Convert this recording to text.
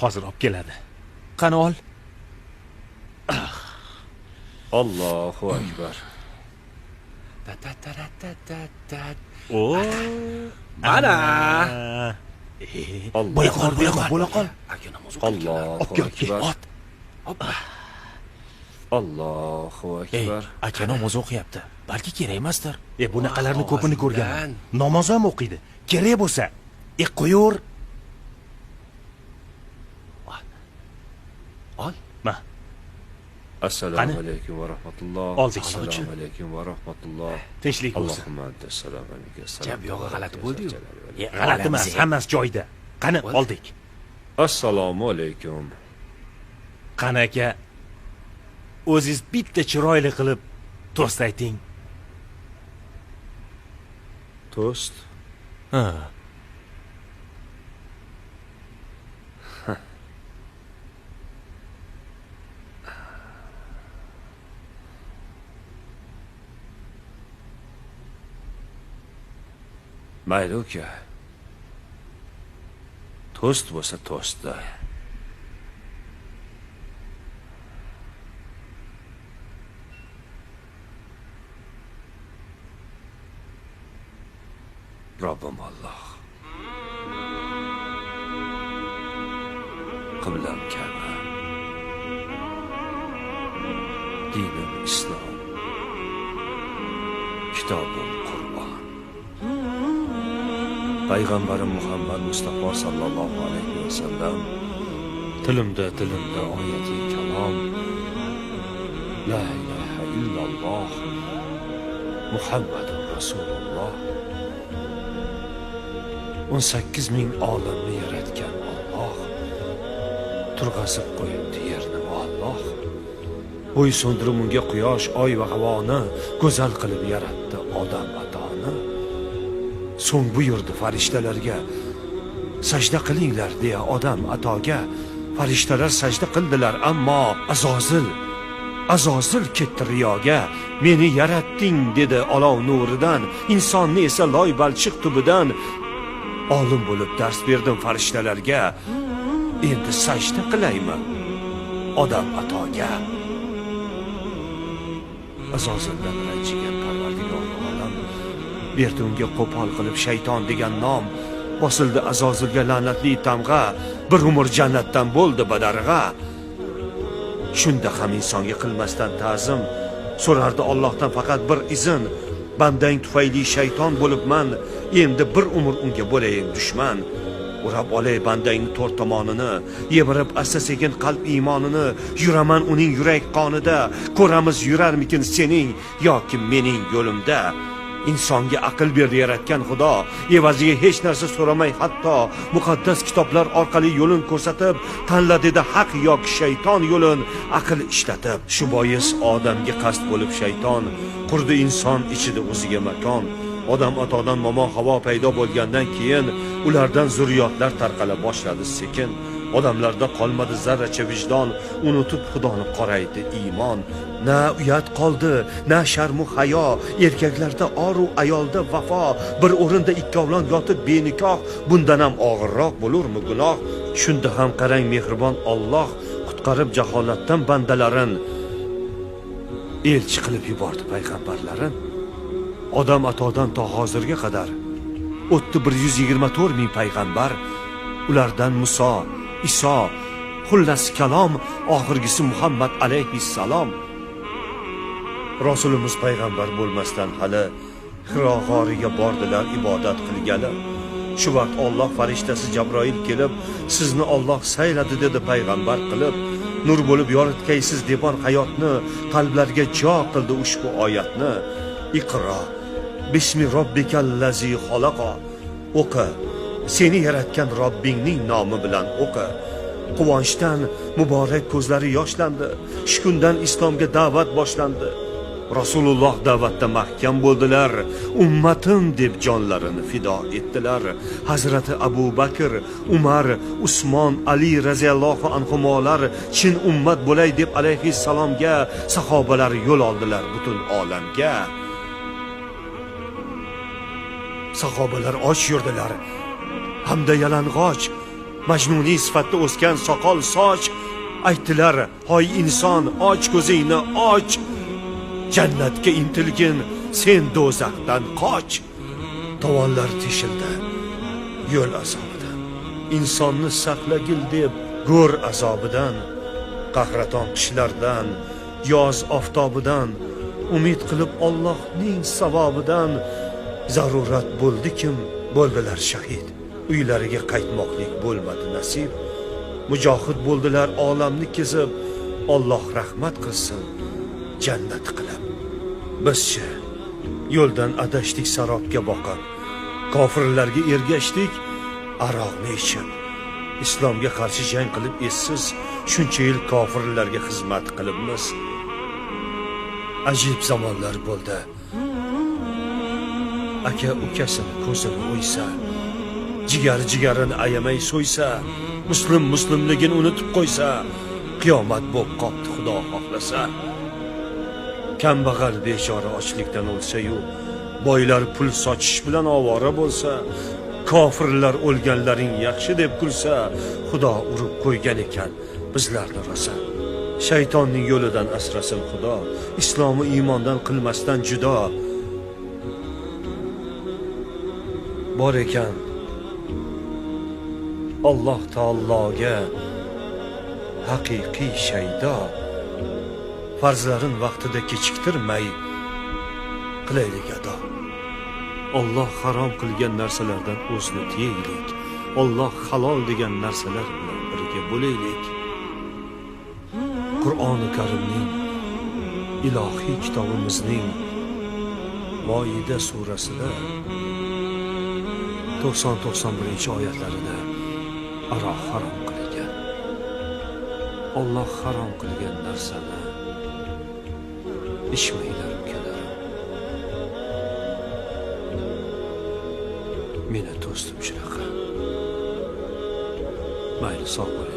hozir olib keladi. Qani ol allohu akbar. O Mana. Bo'la qol bo'la qol bo'la qol. Kel akbar. ot. Allohu akbar. aka namoz o'qiyapti. Balki kerak emasdir e bunaqalarni ko'pini ko'rganman namoz ham o'qiydi. Kerak bo'lsa e qo'yaver ol. Ma. Assalomu alaykum va rahmatulloh. Oldik. assalomu alaykum va rahmatulloh. Tinchlik bo'lsin. Allohumma anta assalomu alaykum. Jab yog'i g'alati bo'ldi-yu. E, g'alati emas hammasi joyida. Qani oldik. Assalomu alaykum. Qani aka o'zingiz bitta chiroyli qilib to'st ayting. To'st ha مایلو که توست واسه توست ده ربم الله قبلم کبه دینم اسلام کتابم payg'ambarim muhammad mustafa sallallohu alayhi vasallam tilimda tilimda oyati kalom. La ilaha illalloh muhammadur rasululloh. O'n sakkiz ming olamni yaratgan olloh turg'azib qo'yibdi yerni olloh bo'y so'ndirib unga quyosh oy va havoni go'zal qilib yaratdi odam atoni so'ng buyurdi farishtalarga sajda qilinglar deya odam atoga farishtalar sajda qildilar ammo azozil azozil ketdi riyoga meni yaratding dedi olov nuridan insonni esa loy balchiq tubidan. Olim bo'lib dars berdim farishtalarga endi sajda qilaymi? Odam atoga. Azozildan ranjigan parvardigor berdi unga qo'pol qilib shayton degan nom bosildi azozilga la'natli tamg'a. Bir umr jannatdan bo'ldi badarg'a. Shunda ham insonga qilmasdan ta'zim. So'rardi Allohdan faqat bir izn. Bandang tufayli shayton bo'libman. Endi bir umr unga bo'layin dushman. O'rab olay bandangni to'rt tomonini. Yemirib asta sekin qalb iymonini. Yuraman uning yurak qonida. Ko'ramiz yurarmikin sening yoki mening yo'limda. Insonga aql berdi yaratgan xudo evaziga hech narsa so'ramay hatto muqaddas kitoblar orqali yo'lin ko'rsatib tanla dedi haq yoki shayton yo'lin aql ishlatib. Shu bois odamga qasd bo'lib shayton qurdi inson ichida o'ziga makon. Odam atodan momo havo paydo bo'lgandan keyin ulardan zurriyotlar tarqala boshladi sekin odamlarda qolmadi zarracha vijdon. Unutib xudoni qoraydi iymon. Na uyat qoldi na sharmu hayo. Erkaklarda oru ayolda vafo. Bir o'rinda ikkovlon yotib benikoh. Bundan ham og'irroq bo'lurmi gunoh? Shunda ham qarang mehribon Alloh qutqarib jaholatdan bandalarin. Elchi qilib yubordi payg'ambarlarin. Odam atodan to hozirga qadar o'tdi bir yuz yigirma to'rt ming payg'ambar. Ulardan muso iso xullas kalom oxirgisi muhammad alayhissalom. Rasulimiz payg'ambar bo'lmasdan hali hiro g'origa bordilar ibodat qilgani. Shu vaqt olloh farishtasi jabroil kelib sizni olloh sayladi dedi payg'ambar qilib. Nur bo'lib yoritgaysiz devor hayotni qalblarga jo qildi ushbu oyatni. Iqro bismi robbikallazi xalaqa. O'qi seni yaratgan robbingning nomi bilan o'qi quvonchdan muborak ko'zlari yoshlandi. Shu kundan islomga da'vat boshlandi. Rasululloh da'vatda mahkam bo'ldilar. Ummatim deb jonlarini fido etdilar. Hazrati abu bakr umar usmon ali roziyallohu anhumolar chin ummat bo'lay deb alayhissalomga sahobalar yo'l oldilar butun olamga. Sahobalar och yurdilar. Hamda yalang'och majnuniy sifatda o'sgan soqol soch aytdilar hoy inson och ko'zingni och jannatga intilgin sen do'zaxdan qoch. Tovonlar teshildi yo'l azobidan. Insonni saqlagil deb go'r azobidan qahraton qishlardan yoz oftobidan umid qilib Allohning savobidan zarurat bo'ldi kim? Bo'ldilar shahid. Uylariga qaytmoqlik bo'lmadi nasib. Mujohid bo'ldilar olamni kezib Alloh rahmat qilsin jannat qilib. Bizchi yo'ldan adashdik sarobga boqib kofirlarga ergashdik aroqni ichib. Islomga qarshi jang qilib essiz shuncha yil kofirlarga xizmat qilibmiz. Ajib zamonlar bo'ldi. Aka ukasini ko'zini o'ysa. Jigar jigarini ayamay so'ysa muslim muslimligini unutib qo'ysa qiyomat bo'lib qopti xudo xohlasa. Kambag'al bechora ochlikdan o'lsa-yu boylar pul sochish bilan ovora bo'lsa kofirlar o'lganlaring yaxshi deb kulsa xudo urib qo'ygan ekan bizlarni rosa. Shaytonning yo'lidan asrasin xudo islomi iymondan qilmasdan judo. Bor ekan alloh taologa haqiqiy shaydo farzlarin vaqtida kechiktirmay qilaylik ado. Alloh harom qilgan narsalardan o'zni tiyaylik. Alloh halol degan narsalar bilan birga bo'laylik. Qur'oni Karimning ilohiy kitobimizning Moida surasida 90-91 oyatlarida aroq harom qilgan. Alloh harom qilgan narsani ichmanglar ukalarim. Meni do'stim shunaqa. Mayli sog' bo'ling.